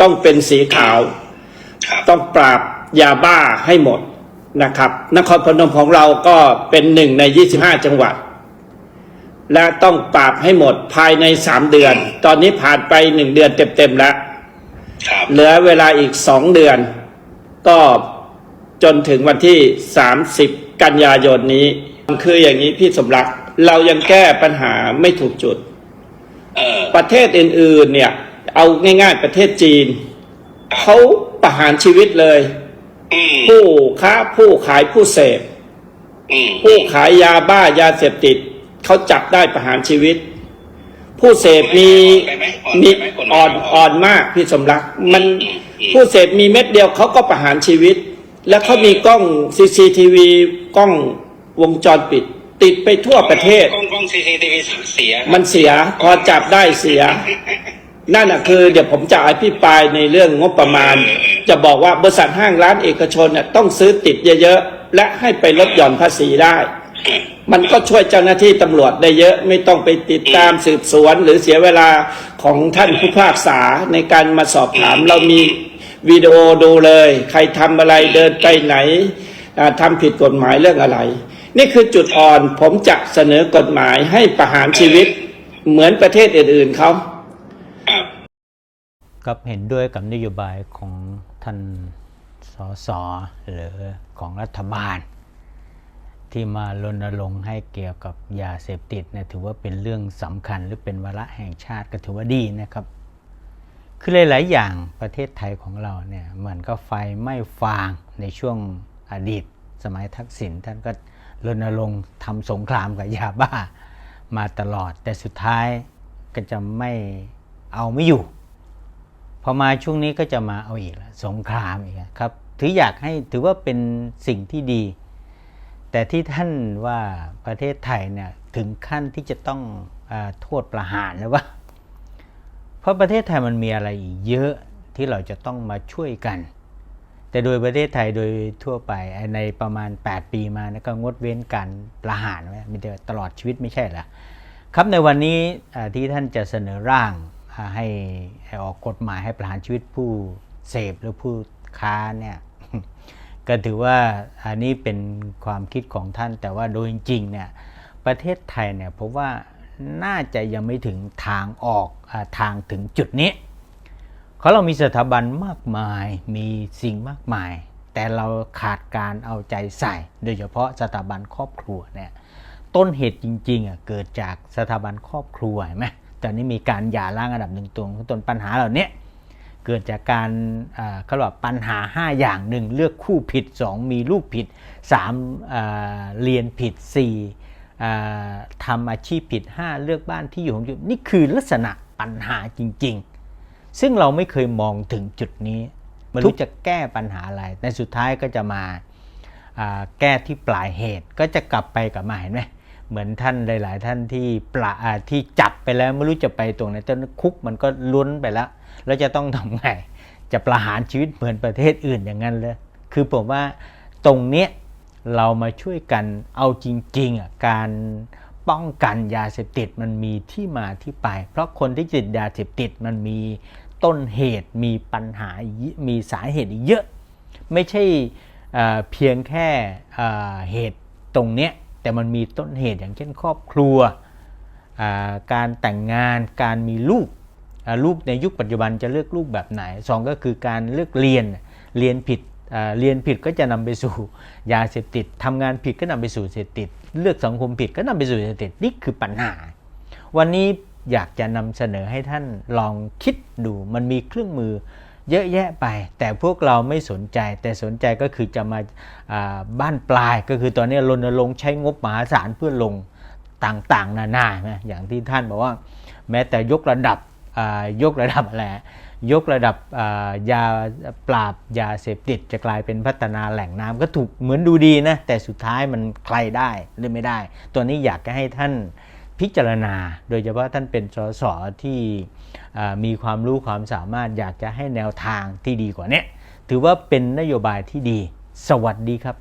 ต้องเป็นสีขาวครับต้องปราบยาบ้าให้หมดนะครับ นครพนมของเราก็เป็นหนึ่งใน 25 จังหวัด และต้องปราบให้หมดภายใน 3 เดือน ตอนนี้ผ่านไป 1 เดือนเต็มๆแล้วครับเหลือเวลาอีก 2 เดือน ก็จนถึงวันที่ 30 กันยายนนี้ คืออย่างนี้พี่สมรัก เรายังแก้ปัญหาไม่ถูกจุดเออประเทศอื่นๆเนี่ย เอาง่าย ๆ ประเทศจีนเขาประหารชีวิตเลยอืมผู้ค้าผู้ขายผู้เสพอืมผู้ขายยาบ้ายาเสพติดเขาจับได้ประหารชีวิต ผู้เสพมีไปไหมมีไปไหกฎหมายอ่อนอ่อนมากพี่สมรัก มันผู้เสพมีเม็ดเดียวเขาก็ประหารชีวิต แล้วเขามีกล้องซีซีทีวีกล้องวงจรปิด ติดไปทั่วประเทศ กล้องกล้องซีซีทีวีเสีย มันเสียพอจับได้เสีย นั่นนะคือเดี๋ยวผมจะอภิปรายในเรื่องงบประมาณ จะบอกว่าบริษัทห้างร้านเอกชนน่ะต้องซื้อติดเยอะๆ และให้ไปลดหย่อนภาษีได้ มันก็ช่วยเจ้าหน้าที่ตำรวจได้เยอะไม่ต้องไปติดตามสืบสวน หรือเสียเวลาของท่านผู้พากษาในการมาสอบถามเรามีวิดีโอดูเลย ใครทำอะไรเดินไปไหนทำผิดกฎหมายเรื่องอะไร นี่คือจุดอ่อนผมจะเสนอกฎหมายให้ประหารชีวิตเหมือนประเทศอื่นๆเขา กับเห็นด้วยกับนโยบายของท่านสสหรือของรัฐบาล ที่มารณรงค์ให้เกี่ยวกับยาเสพติดเนี่ยถือว่าเป็นเรื่องสำคัญหรือเป็นวาระแห่งชาติก็ถือว่าดีนะครับ คือหลาย ๆ อย่างประเทศไทยของเราเนี่ยเหมือนก็ไฟไม้ฟางในช่วงอดีต สมัยทักษิณท่านก็รณรงค์ทำสงครามกับยาบ้ามาตลอดแต่สุดท้ายก็จะไม่เอาไม่อยู่ อมาช่วงนี้ก็จะมาเอาอีกแล้วสงครามอีกครับ ถืออยากให้ถือว่าเป็นสิ่งที่ดี แต่ที่ท่านว่าประเทศไทยเนี่ยถึงขั้นที่จะต้องอโทษประหารหรือว่า เพราะประเทศไทยมันมีอะไรอีกเยอะที่เราจะต้องมาช่วยกัน แต่โดยประเทศไทยโดยทั่วไปในประมาณ 8 ปีมานะก็งดเว้นการประหารไว้มีแต่ตลอดชีวิตไม่ใช่เหรอครับในวันนี้ที่ท่านจะเสนอร่าง ให้ออกกฎหมายให้ประหารชีวิตผู้เสพหรือผู้ค้าเนี่ยก็ถือว่าอันนี้เป็นความคิดของท่าน แต่ว่าโดยจริงเนี่ยประเทศไทยเนี่ยผมว่าน่าจะยังไม่ถึงทางออกอทางถึงจุดนี้เขาเรามีสถาบันมากมายมีสิ่งมากมาย แต่เราขาดการเอาใจใส่ โดยเฉพาะสถาบันครอบครัวเนี่ยต้นเหตุจริงๆอะเกิดจากสถาบันครอบครัวเห็นไหม ตอนนี้มีการหย่าร้างอันดับหนึ่งตรงต้นปัญหาเหล่านี้เกิดจากการเขาเรียกว่าปัญหา 5 อย่างหนึ่งเลือกคู่ผิด 2 มีลูกผิด3อ่าเรียนผิด4อ่ทำอาชีพผิด 5 เลือกบ้านที่อยู่ของอยู่นี่คือลักษณะปัญหาจริง ๆ ซึ่งเราไม่เคยมองถึงจุดนี้ไม่รู้จะแก้ปัญหาอะไรแต่สุดท้ายก็จะมาาแก้ที่ปลายเหตุก็จะกลับไปกลับมาเห็นไหม เหมือนท่านหลาย ๆ ท่านที่ปลาที่จับไปแล้วไม่รู้จะไปตรงไหนตอนคุกมันก็ล้นไปแล้ว แล้วจะต้องทำไง จะประหารชีวิตเหมือนประเทศอื่นอย่างนั้นเลย คือผมว่าตรงเนี้ยเรามาช่วยกันเอาจริง ๆ อะ การป้องกันยาเสพติดมันมีที่มาที่ไป เพราะคนที่ติดยาเสพติดมันมีต้นเหตุมีปัญหามีสาเหตุเยอะ ไม่ใช่เพียงแค่เอ่อเหตุตรงเนี้ย แต่มันมีต้นเหตุอย่างเช่นครอบครัว การแต่งงานการมีลูกลูกในยุคปัจจุบันจะเลือกลูกแบบไหนสองก็คือการเลือกเรียนเรียนผิดเรียนผิดก็จะนำไปสู่ยาเสพติดทำงานผิดก็นำไปสู่เสพติด เลือกสังคมผิดก็นำไปสู่เสพติดนี่คือปัญหา วันนี้อยากจะนำเสนอให้ท่านลองคิดดูมันมีเครื่องมือ เยอะแยะไป แต่พวกเราไม่สนใจ แต่สนใจก็คือจะมาาบ้านปลายก็คือตอนนี้รณรงค์ใช้งบมหาศาลเพื่อลงต่างๆ นานานะอย่างที่ท่านบอกว่า แม้แต่ยกระดับยกระดับอะไรยกระดับายาปราบยาเสพติดจะกลายเป็นพัฒนาแหล่งน้ำก็ถูกเหมือนดูดีนะแต่สุดท้ายมันใครได้หรือไม่ได้ ตัวนี้อยากจะให้ท่าน พิจารณา โดยเฉพาะท่านเป็นสสที่มีความรู้ความสามารถอยากจะให้แนวทางที่ดีกว่านี้ถือว่าเป็นนโยบายที่ดี สวัสดีครับ